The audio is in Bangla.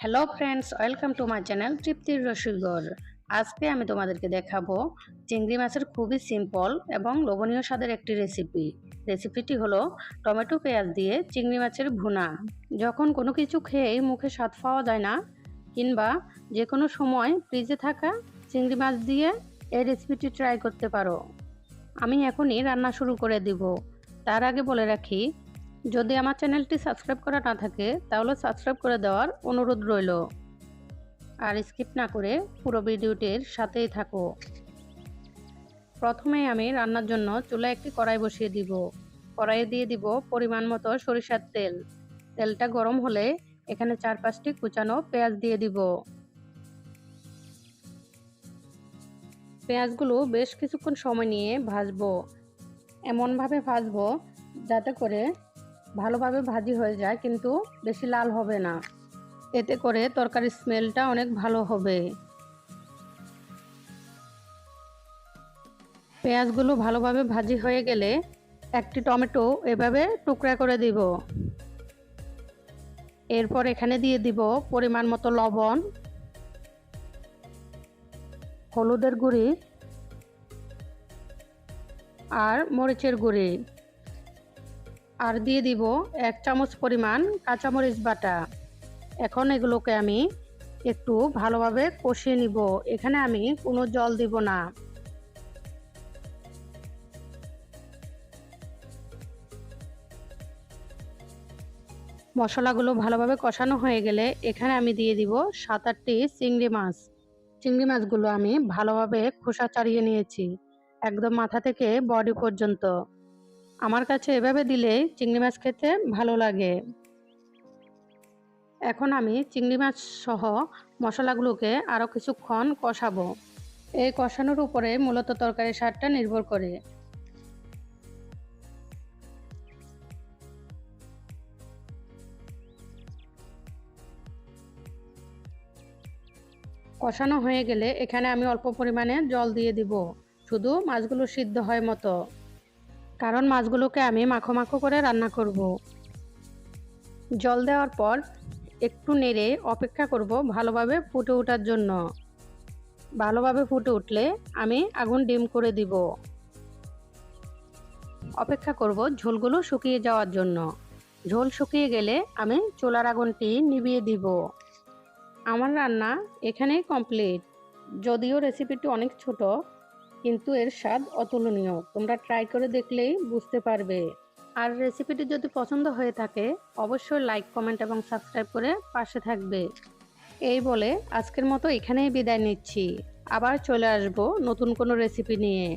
Hello friends welcome to my channel তৃপ্তির রসিকর আজকে আমি তোমাদেরকে দেখাবো চিংড়ি মাছের খুবই সিম্পল এবং লোভনীয় স্বাদের একটি রেসিপি রেসিপিটি হলো টমেটো পেঁয়াজ দিয়ে চিংড়ি মাছের ভুনা। যখন কোনো কিছু খেয়েই মুখে স্বাদ পাওয়া যায় না, কিংবা যে কোনো সময় ফ্রিজে থাকা চিংড়ি মাছ দিয়ে এই রেসিপিটি ট্রাই করতে পারো। আমি এখনই রান্না শুরু করে দিব। তার আগে বলে রাখি যদি আমার চ্যানেলটি সাবস্ক্রাইব করা না থাকে, তাহলে সাবস্ক্রাইব করে দেওয়ার অনুরোধ রইল। আর স্কিপ না করে পুরো ভিডিওটির সাথেই থাকো। প্রথমে আমি রান্নার জন্য চুলায় একটি কড়াই বসিয়ে দিব। কড়াইয়ে দিয়ে দিব পরিমাণ মতো সরিষার তেল। তেলটা গরম হলে এখানে চার পাঁচটি কুচানো পেঁয়াজ দিয়ে দিব। পেঁয়াজগুলো বেশ কিছুক্ষণ সময় নিয়ে ভাজবো। এমনভাবে ভাজবো যাতে করে ভালোভাবে ভাজি হয়ে যায়, কিন্তু বেশি লাল হবে না। এতে করে তরকারির স্মেলটা অনেক ভালো হবে। পেঁয়াজগুলো ভালোভাবে ভাজি হয়ে গেলে একটি টমেটো এভাবে টুকরা করে দিব। এরপর এখানে দিয়ে দিব পরিমাণ মতো লবণ, হলুদের গুঁড়ি আর মরিচের গুঁড়ি। আর দিয়ে দিব এক চামচ পরিমাণ কাঁচামরিচ বাটা। এখন এগুলোকে আমি একটু ভালোভাবে কষিয়ে নিব। এখানে আমি কোনো জল দিব না। মশলাগুলো ভালোভাবে কষানো হয়ে গেলে এখানে আমি দিয়ে দিব সাত আটটি চিংড়ি মাছ। চিংড়ি মাছগুলো আমি ভালোভাবে খোসা চাড়িয়ে নিয়েছি, একদম মাথা থেকে বডি পর্যন্ত। আমার কাছে এভাবে দিলে চিংড়ি মাছ খেতে ভালো লাগে। এখন আমি চিংড়ি মাছ সহ মশলাগুলোকে আরও কিছুক্ষণ কষাবো। এই কষানোর উপরে মূলত তরকারির স্বাদটা নির্ভর করে। কষানো হয়ে গেলে এখানে আমি অল্প পরিমাণে জল দিয়ে দিব। শুধু মাছগুলো সিদ্ধ হয় মতো। কারণ মাছগুলোকে আমি মাখো মাখো করে রান্না করব। জল দেওয়ার পর একটু নেড়ে অপেক্ষা করব ভালোভাবে ফুটে ওঠার জন্য। ভালোভাবে ফুটে উঠলে আমি আগুন ডিম করে দিব। অপেক্ষা করব ঝোলগুলো শুকিয়ে যাওয়ার জন্য। ঝোল শুকিয়ে গেলে আমি চোলার আগুনটি নিভিয়ে দিব। আমার রান্না এখানেই কমপ্লিট। যদিও রেসিপিটি অনেক ছোট কিন্তু এর স্বাদ অতুলনীয়। তোমরা ট্রাই করে দেখলেই বুঝতে পারবে। আর রেসিপিটি যদি পছন্দ হয়ে থাকে, অবশ্যই লাইক কমেন্ট এবং সাবস্ক্রাইব করে পাশে থাকবে। এই বলে আজকের মতো এখানেই বিদায় নিচ্ছি। আবার চলে আসব নতুন কোনো রেসিপি নিয়ে।